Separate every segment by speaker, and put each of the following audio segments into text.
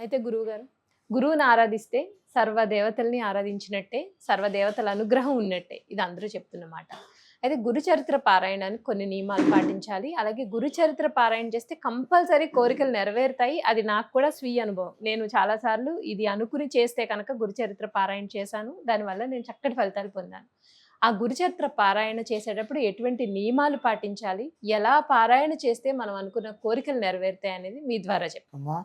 Speaker 1: అయితే గురువు గారు గురువుని ఆరాధిస్తే సర్వ దేవతల్ని ఆరాధించినట్టే సర్వ దేవతల అనుగ్రహం ఉన్నట్టే ఇది అందరూ చెప్తున్నమాట. అయితే గురు చరిత్ర పారాయణానికి కొన్ని నియమాలు పాటించాలి. అలాగే గురు చరిత్ర పారాయణ చేస్తే కంపల్సరీ కోరికలు నెరవేరుతాయి. అది నాకు కూడా స్వీయ అనుభవం. నేను చాలాసార్లు ఇది అనుకుని చేస్తే కనుక గురుచరిత్ర పారాయణ చేశాను. దానివల్ల నేను చక్కటి ఫలితాలు పొందాను. ఆ గురు చరిత్ర పారాయణ చేసేటప్పుడు ఎటువంటి నియమాలు పాటించాలి? ఎలా పారాయణ చేస్తే మనం అనుకున్న కోరికలు నెరవేరుతాయి అనేది మీ ద్వారా
Speaker 2: చెప్పమ్మా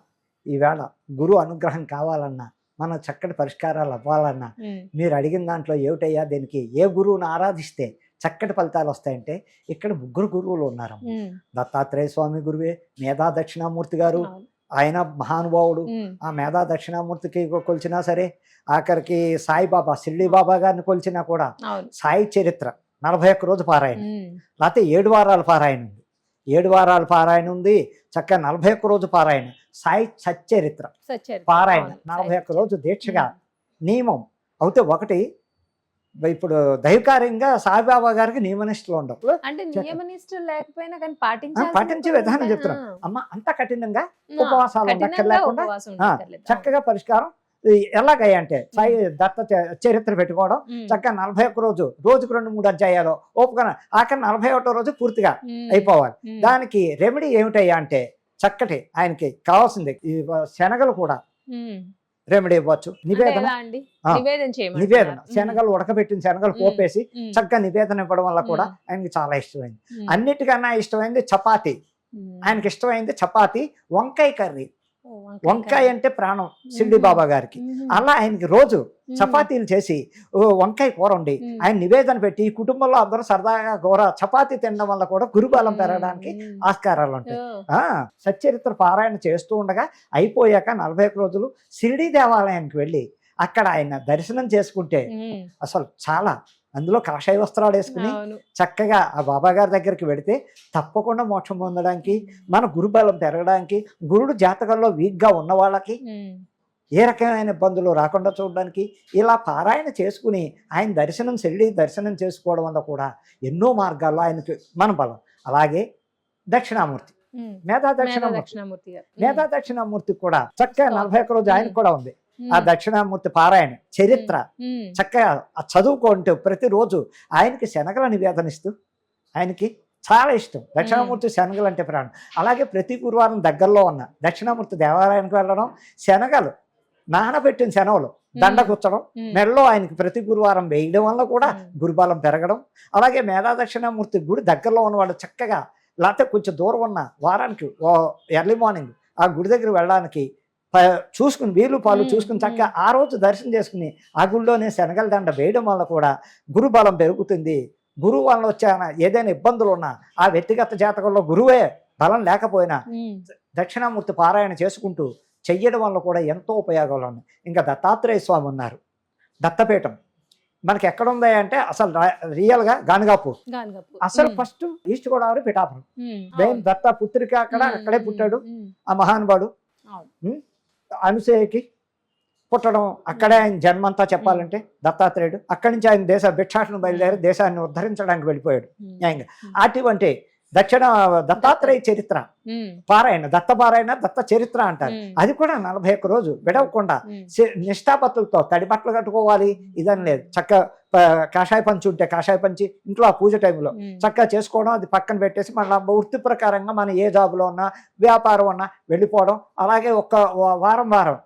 Speaker 2: ఈవేళ గురువు అనుగ్రహం కావాలన్నా మన చక్కటి పరిష్కారాలు అవ్వాలన్నా మీరు అడిగిన దాంట్లో ఏమిటయ్యా? దీనికి ఏ గురువుని ఆరాధిస్తే చక్కటి ఫలితాలు వస్తాయంటే ఇక్కడ ముగ్గురు గురువులు ఉన్నారు దత్తాత్రేయ స్వామి గురువే మేధా దక్షిణామూర్తి గారు. ఆయన మహానుభావుడు. ఆ మేధా దక్షిణామూర్తికి కొలిచినా సరే ఆఖరికి సాయిబాబా షిర్డీ బాబా గారిని కొలిచినా కూడా సాయి చరిత్ర నలభై ఒక్క రోజు పారాయణ. లేకపోతే ఏడు వారాల పారాయణ ఉంది. ఏడు వారాల పారాయణ ఉంది. చక్కగా నలభై ఒక్క రోజు పారాయణ. సాయి సచ్చరిత్ర. పారాయణ నలభై ఒక్క. రోజు దీక్షగా నియమం. అయితే ఒకటి ఇప్పుడు దైవకార్యంగా సాయిబాబా గారికి నియమనిష్టలు ఉండవు.
Speaker 1: అంటే
Speaker 2: చక్క-
Speaker 1: నియమనిష్టలు లేకపోయినా కానీ
Speaker 2: పాటించే విధానం.
Speaker 1: ఆ,
Speaker 2: అమ్మ అంత కఠినంగా ఉపవాసాలు ఉండక్కర్లేకుండా
Speaker 1: ఉండక్కర్లేదు.
Speaker 2: చక్కగా పరిష్కారం. ఎలాగయ్య అంటే సాయి దత్త చరిత్ర పెట్టుకోవడం. చక్కగా నలభై ఒక్క రోజు రోజుకు రెండు మూడు అధ్యాయాలు ఓపుకన ఆఖరి నలభై ఒకటో రోజు పూర్తిగా అయిపోవాలి. దానికి రెమెడీ ఏమిటయ్యా అంటే చక్కటి ఆయనకి కావాల్సింది. ఈ శనగలు కూడా. రెమెడీ ఇవ్వచ్చు. నివేదన?
Speaker 1: నివేదన
Speaker 2: శనగలు ఉడకబెట్టిన శనగలు. పోపేసి చక్కగా నివేదన ఇవ్వడం వల్ల కూడా. ఆయనకి చాలా ఇష్టమైంది. అన్నిటికన్నా ఇష్టమైంది చపాతి. ఆయనకి ఇష్టమైంది చపాతి వంకాయ కర్రీ. వంకాయ అంటే ప్రాణం
Speaker 1: ఉమ్.
Speaker 2: బాబా గారికి. అలా ఆయనకి రోజు చపాతీలు చేసి వంకాయ కూర ఉండి. ఆయన నివేదన పెట్టి ఈ కుటుంబంలో అందరూ సరదాగా కూర చపాతీ తినడం వల్ల కూడా గురుబలం పెరగడానికి. ఆస్కారాలు ఉంటాయి. సచ్చరిత్ర పారాయణ చేస్తూ ఉండగా అయిపోయాక నలభై రోజులు షిరిడి దేవాలయానికి వెళ్ళి అక్కడ ఆయన దర్శనం చేసుకుంటే అసలు చాలా అందులో కాషాయ వస్త్రాలు వేసుకుని చక్కగా ఆ బాబా గారి దగ్గరికి వెడితే తప్పకుండా మోక్షం పొందడానికి మన గురుబలం పెరగడానికి గురుడు జాతకంలో వీక్గా ఉన్న వాళ్ళకి ఏ రకమైన ఇబ్బందులు రాకుండా చూడడానికి ఇలా పారాయణ చేసుకుని ఆయన దర్శనం షిరిడి దర్శనం చేసుకోవడం వల్ల కూడా ఎన్నో మార్గాల్లో ఆయనకి మన బలం. అలాగే దక్షిణామూర్తి. మేధా దక్షిణామూర్తి. మేధా దక్షిణామూర్తి కూడా చక్కగా నలభై ఒక్క రోజు ఆయన కూడా ఉంది. ఆ దక్షిణామూర్తి పారాయణ చరిత్ర చక్కగా చదువుకుంటూ ప్రతిరోజు ఆయనకి శనగల నివేదనిస్తూ ఆయనకి చాలా ఇష్టం. దక్షిణామూర్తి శనగలు అంటే ప్రాణం. అలాగే ప్రతి గురువారం దగ్గరలో ఉన్న దక్షిణామూర్తి దేవాలయానికి వెళ్ళడం శనగలు నానబెట్టిన శనగలు దండ గుచ్చడం
Speaker 1: ఉమ్,
Speaker 2: మెడలో ఆయనకి ప్రతి గురువారం వేయడం వల్ల కూడా. గురుబలం పెరగడం. అలాగే మేధా దక్షిణామూర్తి గుడి దగ్గరలో ఉన్నవాడు చక్కగా లేకపోతే కొంచెం దూరం ఉన్న వారానికి ఓ ఎర్లీ మార్నింగ్ ఆ గుడి దగ్గర వెళ్ళడానికి చూసుకుని వీలు పాలు చూసుకుని చక్కగా ఆ రోజు దర్శనం చేసుకుని ఆ గుడిలోనే శనగల దండ వేయడం వల్ల కూడా గురుబలం పెరుగుతుంది. గురువు వల్ల వచ్చే ఏదైనా ఇబ్బందులు ఉన్నా ఆ వ్యక్తిగత జాతకంలో గురువే బలం లేకపోయినా దక్షిణామూర్తి పారాయణ చేసుకుంటూ చెయ్యడం వల్ల కూడా ఎంతో ఉపయోగాలు ఉన్నాయి. ఇంకా దత్తాత్రేయ స్వామి ఉన్నారు. దత్తపీఠం. మనకి ఎక్కడ ఉంది అంటే అసలు రా- రియల్గా గానగాపూర్. అసలు ఫస్ట్ ఈస్ట్ గోదావరి పిఠాపురం. దత్త పుత్రిక అక్కడ అక్కడే పుట్టాడు ఆ మహానుభావుడు. అనసూయకి పుట్టడం అక్కడే ఆయన జన్మంతా చెప్పాలంటే దత్తాత్రేయుడు. అక్కడి నుంచి ఆయన దేశ భిక్షాటను బయలుదేరి దేశాన్ని ఉద్ధరించడానికి వెళ్ళిపోయాడు న్యాయంగా. అటువంటి దక్షిణ దత్తాత్రేయ చరిత్ర. పారాయణ దత్త పారాయణ దత్త చరిత్ర అంటారు. అది కూడా నలభై ఒక్క రోజు విడవకుండా నిష్ఠాపత్తులతో తడి బట్టలు కట్టుకోవాలి ఇదని లేదు. చక్క కాషాయ పంచి ఉంటే కాషాయ పంచి ఇంట్లో ఆ పూజ టైంలో చక్కగా చేసుకోవడం అది పక్కన పెట్టేసి మళ్ళీ వృత్తి ప్రకారంగా మన ఏ జాబ్లో ఉన్నా వ్యాపారం ఉన్నా వెళ్ళిపోవడం. అలాగే ఒక్క వారం వారం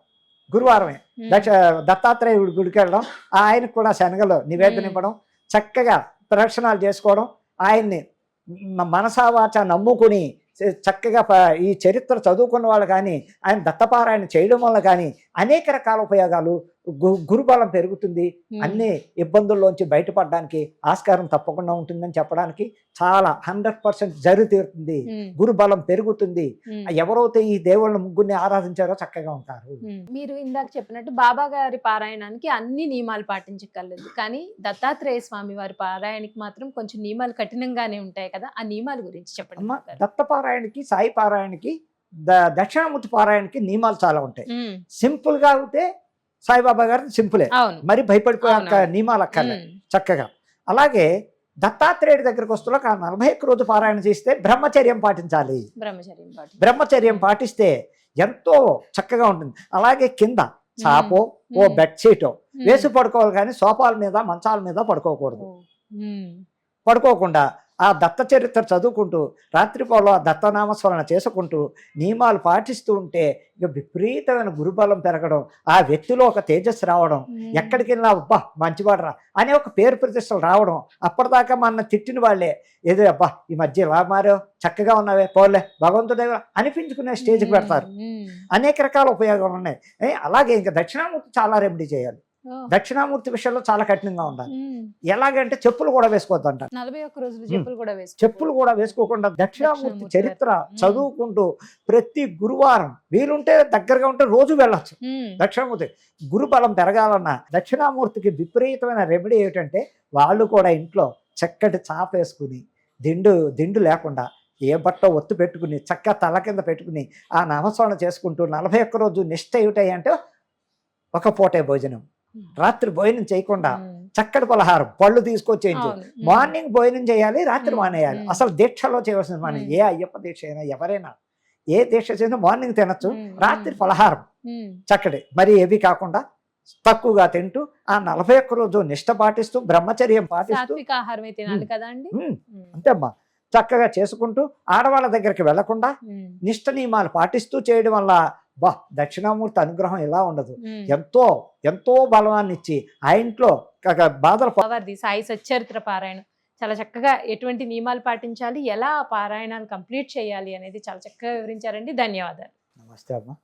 Speaker 2: గురువారమే దక్ష దత్తాత్రేయుడి గుడికి వెళ్ళడం. ఆయనకు కూడా శనగలు నివేదన. ఇవ్వడం చక్కగా ప్రదక్షిణాలు చేసుకోవడం. ఆయన్ని మనసావాచ నమ్ముకుని చక్కగా ప- ఈ చరిత్ర చదువుకున్న వాళ్ళు కానీ ఆయన దత్తపారాయణ చేయడం వల్ల కానీ అనేక రకాల ఉపయోగాలు గురుబలం పెరుగుతుంది అన్ని ఇబ్బందుల్లోంచి బయటపడడానికి ఆస్కారం తప్పకుండా ఉంటుందని చెప్పడానికి చాలా హండ్రెడ్ పర్సెంట్ జరి తీరుతుంది. గురుబలం పెరుగుతుంది. ఎవరైతే ఈ దేవుళ్ళ ముగ్గురిని ఆరాధించారో చక్కగా ఉంటారు.
Speaker 1: మీరు ఇందాక చెప్పినట్టు బాబా గారి పారాయణానికి అన్ని నియమాలు పాటించగలదు కానీ దత్తాత్రేయ స్వామి వారి పారాయణకి మాత్రం కొంచెం నియమాలు కఠినంగానే ఉంటాయి కదా. ఆ నియమాల గురించి చెప్పండి.
Speaker 2: దత్త పారాయణకి సాయి పారాయణకి దక్షిణామూర్తి పారాయణకి నియమాలు చాలా ఉంటాయి. సింపుల్గా అవుతే సాయిబాబా గారి సింపులే. మరి భయపడిపోయే. నియమాలు అక్కర్లే. చక్కగా. అలాగే దత్తాత్రేయుడి దగ్గరకు వస్తున్న ఆ నలభై ఒక్క రోజు పారాయణ చేస్తే బ్రహ్మచర్యం పాటించాలి.
Speaker 1: బ్రహ్మచర్యం పాటి
Speaker 2: బ్రహ్మచర్యం పాటిస్తే ఎంతో చక్కగా ఉంటుంది. అలాగే కింద చాపో ఓ. బెడ్షీటో. వేసి పడుకోవాలి కానీ సోఫాల మీద మంచాల మీద పడుకోకూడదు. పడుకోకుండా ఆ దత్త చరిత్ర చదువుకుంటూ రాత్రిపూట ఆ దత్తనామస్మరణ చేసుకుంటూ నియమాలు పాటిస్తూ ఉంటే ఇక విపరీతమైన గురుబలం పెరగడం ఆ వ్యక్తిలో ఒక తేజస్సు రావడం. ఎక్కడికి వెళ్ళినా అబ్బా మంచివాడరా అనే ఒక పేరు ప్రతిష్టలు రావడం అప్పటిదాకా మన తిట్టిన వాళ్ళే ఏదో అబ్బా ఈ మధ్య ఇలా మారావు చక్కగా ఉన్నావే పోలే భగవంతుడే అనిపించుకునే స్టేజ్కి పెడతారు. అనేక రకాల ఉపయోగాలు ఉన్నాయి అలాగే ఇంకా దక్షిణామూర్తి చాలా రెమెడీ చేయాలి. దక్షిణామూర్తి విషయంలో చాలా కఠినంగా ఉండాలి. ఎలాగంటే చెప్పులు కూడా వేసుకోవద్దంట.
Speaker 1: నలభై ఒక్క రోజులు చెప్పులు కూడా వేసుకో
Speaker 2: చెప్పులు కూడా వేసుకోకుండా దక్షిణామూర్తి చరిత్ర చదువుకుంటూ ప్రతి గురువారం వీలుంటే దగ్గరగా ఉంటే రోజు వెళ్ళొచ్చు. దక్షిణామూర్తి గురుబలం పెరగాలన్న దక్షిణామూర్తికి విపరీతమైన రెమెడీ ఏమిటంటే వాళ్ళు కూడా ఇంట్లో చక్కటి చాప వేసుకుని దిండు దిండు లేకుండా ఏ బట్ట ఒత్తు పెట్టుకుని చక్క తల కింద పెట్టుకుని ఆ నామస్మరణ చేసుకుంటూ నలభై ఒక్క రోజు నిష్ట ఏమిటాయి అంటే ఒక పూటే భోజనం. రాత్రి భోజనం చేయకుండా చక్కటి పలహారం పళ్ళు తీసుకొచ్చేయించు మార్నింగ్ భోజనం చేయాలి రాత్రి. మానేయాలి. అసలు దీక్షలో చేయవలసింది మనం. ఏ అయ్యప్ప దీక్ష అయినా ఎవరైనా ఏ దీక్ష చేసినా మార్నింగ్ తినచ్చు రాత్రి పలహారం చక్కటి. మరి ఏవి కాకుండా తక్కువగా తింటూ ఆ నలభై ఒక్క రోజు నిష్ట పాటిస్తూ బ్రహ్మచర్యం పాటిస్తూ అంతే అమ్మా చక్కగా చేసుకుంటూ ఆడవాళ్ళ దగ్గరికి వెళ్ళకుండా నిష్ట నియమాలు పాటిస్తూ చేయడం వల్ల బా దక్షిణామూర్తి అనుగ్రహం ఇలా ఉండదు. ఎంతో ఎంతో బలవాన్ని ఇచ్చి ఆ ఇంట్లో బాధలు
Speaker 1: సాయి సచ్చరిత్ర పారాయణం. చాలా చక్కగా ఎటువంటి నియమాలు పాటించాలి ఎలా ఆ పారాయణాలు కంప్లీట్ చేయాలి అనేది చాలా చక్కగా వివరించారండి. ధన్యవాదాలు.
Speaker 2: నమస్తే అమ్మా.